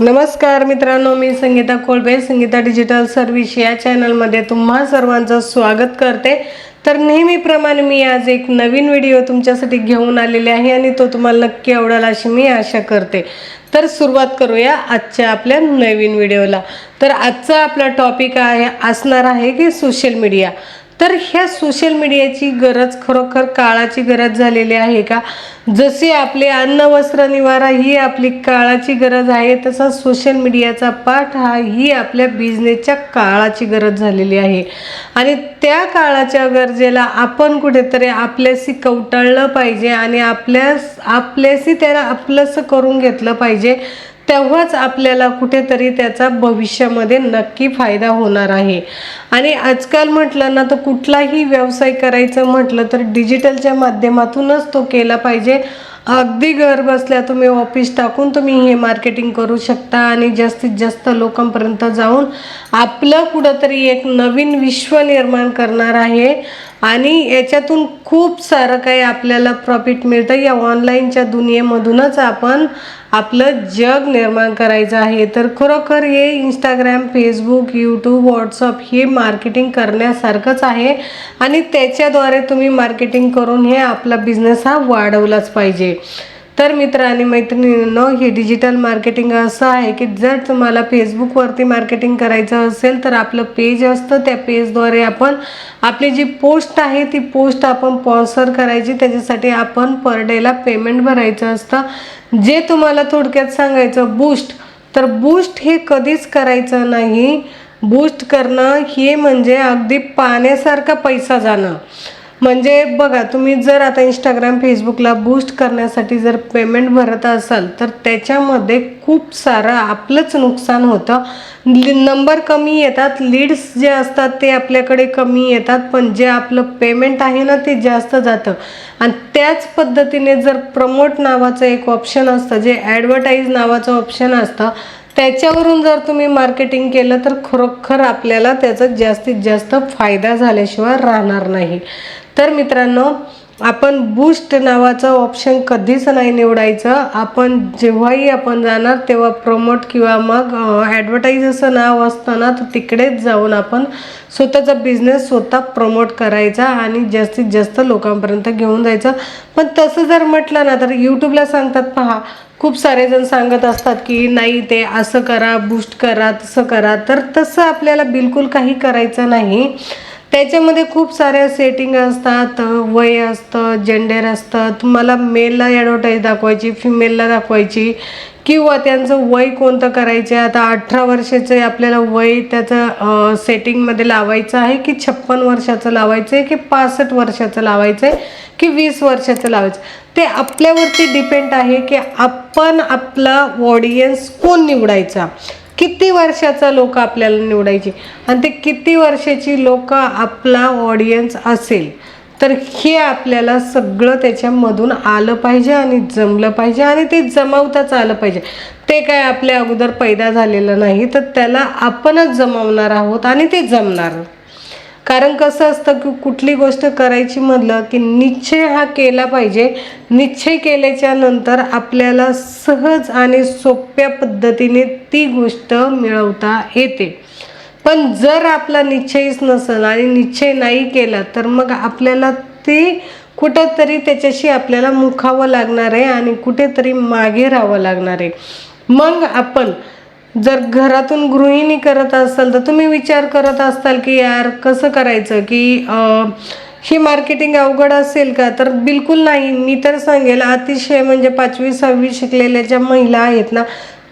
नमस्कार मित्रांनो मी संगीता कोळबे संगीता डिजिटल सर्व्हिस या चॅनलमध्ये तुम्हा सर्वांचं स्वागत करते. तर नेहमीप्रमाणे मी आज एक नवीन व्हिडिओ तुमच्यासाठी घेऊन आलेले आहे आणि तो तुम्हाला नक्की आवडेल अशी मी आशा करते. तर सुरुवात करूया आजच्या आपल्या नवीन व्हिडिओला तर आजचा आपला टॉपिक आहे असणार आहे की सोशल मीडिया तर ह्या सोशल मीडियाची गरज खरोखर काळाची गरज झालेली आहे का? जसे आपले अन्न वस्त्र निवारा ही आपली काळाची गरज आहे तसा सोशल मीडियाचा पाठ हा ही आपल्या बिझनेसच्या काळाची गरज झालेली आहे. आणि त्या काळाच्या गरजेला आपण कुठेतरी आपल्याशी कवटाळलं पाहिजे आणि आपल्यास आपल्याशी त्याला आपलंसं करून घेतलं पाहिजे. तेव्हाच आपल्याला कुठेतरी त्याचा भविष्यामध्ये नक्की फायदा होणार आहे. आणि आजकाल म्हटलं ना तर कुठलाही व्यवसाय करायचं म्हटलं तर डिजिटलच्या माध्यमातूनच तो केला पाहिजे. अगदी घर बसल्या तुम्ही ऑफिस टाकून तुम्ही हे मार्केटिंग करू शकता आणि जास्तीत जास्त लोकांपर्यंत जाऊन आपलं कुठंतरी एक नवीन विश्व निर्माण करणार आहे. आणि याच्यातून खूप सारं काही आपल्याला प्रॉफिट मिळतं. या ऑनलाईनच्या दुनियेमधूनच आपण आपलं जग निर्माण करायचं आहे. तर खरोखर हे इंस्टाग्राम फेसबुक यूट्यूब व्हॉट्सअप हे मार्केटिंग करण्यासारखंच आहे. आणि त्याच्याद्वारे तुम्ही मार्केटिंग करून हे आपला बिझनेस हा वाढवलाच पाहिजे. तर मित्र आणि मैत्रिणींनो हे डिजिटल मार्केटिंग असं आहे की जर तुम्हाला फेसबुकवरती मार्केटिंग करायचं असेल तर आपलं पेज असतं. त्या पेजद्वारे आपण आपली जी पोस्ट आहे ती पोस्ट आपण स्पॉन्सर करायची. त्याच्यासाठी आपण पर डेला पेमेंट भरायचं असतं. जे तुम्हाला थोडक्यात सांगायचं बूस्ट तर बूस्ट हे कधीच करायचं नाही. बूस्ट करणं हे म्हणजे अगदी पाण्यासारखा पैसा जाणं. म्हणजे बघा तुम्ही जर आता इंस्टाग्राम फेसबुकला बूस्ट करण्यासाठी जर पेमेंट भरत असाल तर त्याच्यामध्ये खूप सारं आपलंच नुकसान होतं. नंबर कमी येतात लीड्स जे असतात ते आपल्याकडे कमी येतात पण जे आपलं पेमेंट आहे ना ते जास्त जातं. आणि त्याच पद्धतीने जर प्रमोट नावाचं एक ऑप्शन असतं जे ॲडव्हर्टाईज नावाचं ऑप्शन असतं त्याच्यावरून जर तुम्ही मार्केटिंग केलं तर खरोखर आपल्याला त्याचा जास्तीत जास्त फायदा झाल्याशिवाय राहणार नाही. तर मित्रांनो आपण बूस्ट नावाचं ऑप्शन कधीच नाही निवडायचं. आपण जेव्हाही आपण जाणार तेव्हा प्रमोट किंवा मग ॲडव्हर्टाईज असं नाव असतं ना तर तिकडेच जाऊन आपण स्वतःचा बिझनेस स्वतः प्रमोट करायचा आणि जास्तीत जास्त लोकांपर्यंत घेऊन जायचं. पण तसं जर म्हटलं ना तर यूट्यूबला सांगतात पहा खूप सारे जण सांगत असतात की नाही ते असं करा बूस्ट करा तसं करा. तर तसं आपल्याला बिलकुल काही करायचं नाही. त्याच्यामध्ये खूप साऱ्या सेटिंग असतात वय असतं जेंडर असतं. तुम्हाला मेलला ॲडव्हर्टाईज दाखवायची फिमेलला दाखवायची किंवा त्यांचं वय कोणतं करायचं आहे. आता अठरा वर्षाचं आपल्याला वय त्याचं सेटिंगमध्ये लावायचं आहे की छप्पन वर्षाचं लावायचं आहे की पासष्ट वर्षाचं लावायचं आहे की वीस वर्षाचं लावायचं ते आपल्यावरती डिपेंड आहे की आपण आपला ऑडियन्स कोण निवडायचा? किती वर्षाचा लोक आपल्याला निवडायचे? आणि ते किती वर्षाची लोक आपला ऑडियन्स असेल? तर हे आपल्याला सगळं त्याच्यामधून आलं पाहिजे आणि जमलं पाहिजे आणि ते जमावताच आलं पाहिजे. ते काय आपल्या अगोदर पैदा झालेलं नाही तर त्याला आपणच जमवणार आहोत आणि ते जमणार. कारण कसं असतं की कुठली गोष्ट करायची म्हटलं की निश्चय हा केला पाहिजे. निश्चय केल्याच्यानंतर आपल्याला सहज आणि सोप्या पद्धतीने ती गोष्ट मिळवता येते. पण जर आपला निश्चयच नसेल आणि निश्चय नाही केला तर मग आपल्याला ते कुठंतरी त्याच्याशी आपल्याला मुखावं लागणार आहे आणि कुठेतरी मागे राहावं लागणार आहे. मग आपण जर घरातून गृहिणी करत असाल तर तुम्ही विचार करत असाल की यार कसं करायचं? की ही मार्केटिंग अवघड असेल का? तर बिलकुल नाही. मी तर सांगेल अतिशय म्हणजे पाचवी सहावी शिकलेल्या ज्या महिला आहेत ना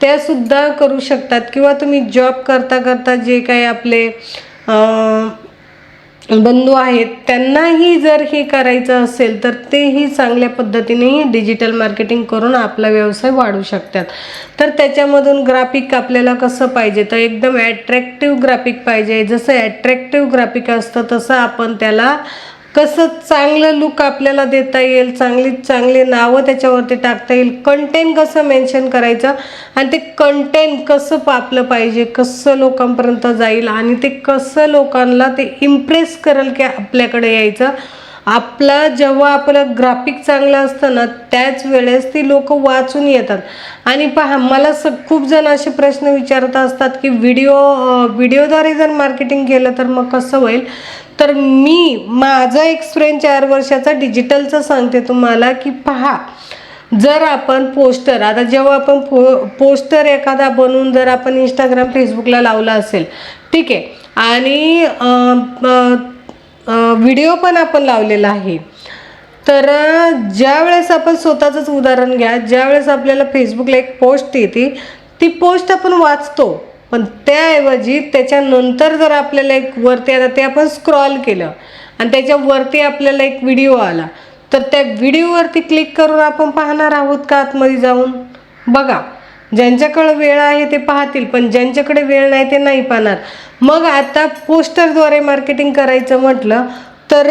त्या सुद्धा करू शकतात. किंवा तुम्ही जॉब करता करता जे काही आपले बंधू आहेत त्यांनाही जर हे करायचं असेल तर तेही चांगल्या पद्धतीनेही डिजिटल मार्केटिंग करून आपला व्यवसाय वाढू शकतात. तर त्याच्यामधून ग्राफिक आपल्याला कसं पाहिजे? तर एकदम ॲट्रॅक्टिव्ह ग्राफिक पाहिजे. जसं ॲट्रॅक्टिव्ह ग्राफिक असतं तसं आपण त्याला कसं चांगलं लुक आपल्याला देता येईल चांगली चांगली नावं त्याच्यावरती टाकता येईल कंटेंट कसं मेन्शन करायचं आणि ते कंटेंट कसं पापलं पाहिजे कसं लोकांपर्यंत जाईल आणि ते कसं लोकांना ते इम्प्रेस करेल की आपल्याकडे यायचं. आपला जेव्हा आपलं ग्राफिक चांगलं असतं ना त्याच वेळेस ती लोक वाचून येतात. आणि पहा मला स खूप जण असे प्रश्न विचारत असतात की व्हिडिओ व्हिडिओद्वारे जर मार्केटिंग केलं तर मग कसं होईल? तर मी माझा एक्सपिरियन्स चार वर्षाचा डिजिटलचा सांगते तुम्हाला की पहा जर आपण पोस्टर आता जेव्हा आपण पो पोस्टर एखादा बनवून जर आपण इंस्टाग्राम फेसबुकला लावला असेल ठीक आहे. आणि व्हिडिओ पण आपण लावलेला आहे. तर ज्या वेळेस आपण स्वतःचंच उदाहरण घ्या ज्या वेळेस आपल्याला फेसबुकला एक पोस्ट येते ती पोस्ट आपण वाचतो. पण त्याऐवजी त्याच्यानंतर जर आपल्याला एक वरती आता ते आपण स्क्रॉल केलं आणि त्याच्यावरती आपल्याला एक व्हिडिओ आला तर त्या व्हिडिओवरती क्लिक करून आपण पाहणार आहोत का आतमध्ये जाऊन? बघा. ज्यांच्याकडे वेळ आहे ते पाहतील पण ज्यांच्याकडे वेळ नाही ते नाही पाहणार. मग आता पोस्टरद्वारे मार्केटिंग करायचं म्हटलं तर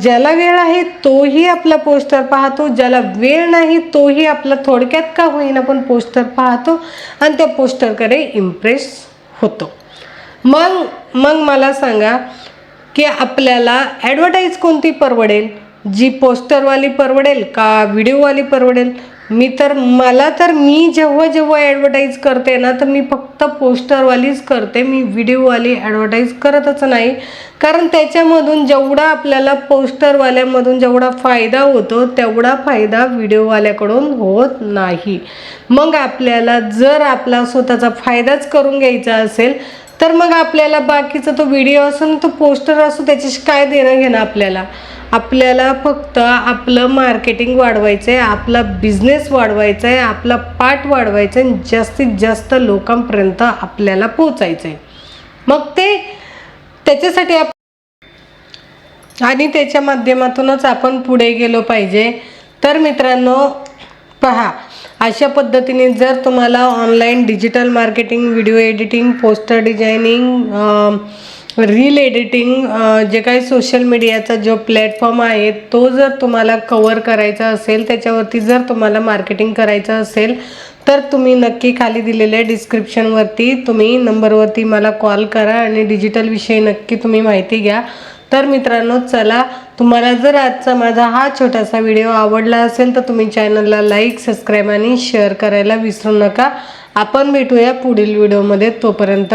ज्याला वेळ आहे तोही आपला पोस्टर पाहतो ज्याला वेळ नाही तोही आपला थोडक्यात का होईना पण पोस्टर पाहतो आणि त्या पोस्टरकडे इम्प्रेस होतो. मग मग मला सांगा की आपल्याला ॲडव्हर्टाईज कोणती परवडेल? जी पोस्टरवाली परवडेल का व्हिडिओवाली परवडेल? मी तर मला तर मी जेव्हा जेव्हा ॲडव्हर्टाईज करते ना तर मी फक्त पोस्टरवालीच करते. मी व्हिडिओवाली ॲडव्हर्टाईज करतच नाही. कारण त्याच्यामधून जेवढा आपल्याला पोस्टरवाल्यामधून जेवढा फायदा होतो तेवढा फायदा व्हिडिओवाल्याकडून होत नाही. मग आपल्याला जर आपला स्वतःचा फायदाच करून घ्यायचा असेल तर मग आपल्याला बाकीचा तो व्हिडिओ असो ना तो पोस्टर असो त्याच्याशी काय देणं घेणं आपल्याला? आपल्याला फक्त आपलं मार्केटिंग वाढवायचं आहे आपला बिझनेस वाढवायचा आहे आपला पाठ वाढवायचा आहे आणि जास्तीत जास्त लोकांपर्यंत आपल्याला पोचायचं आहे मग ते त्याच्यासाठी आप आणि त्याच्या माध्यमातूनच आपण पुढे गेलो पाहिजे. तर मित्रांनो पहा अशा पद्धतीने जर तुम्हाला online digital marketing video editing poster designing reel editing जे काही सोशल मीडियाचा जो प्लॅटफॉर्म आहे तो जर तुम्हाला कवर करायचा असेल त्याच्यावरती जर तुम्हाला मार्केटिंग करायचं असेल तर तुम्ही नक्की खाली दिलेल्या डिस्क्रिप्शनवरती तुम्ही नंबरवरती मला कॉल करा आणि डिजिटलविषयी नक्की तुम्ही माहिती घ्या. तर मित्रांनो चला तुम्हाला जर आजचा माझा हा छोटासा व्हिडिओ आवडला असेल तर तुम्ही चॅनलला लाईक सबस्क्राईब आणि शेअर करायला विसरू नका. आपण भेटूया पुढील व्हिडिओमध्ये तोपर्यंत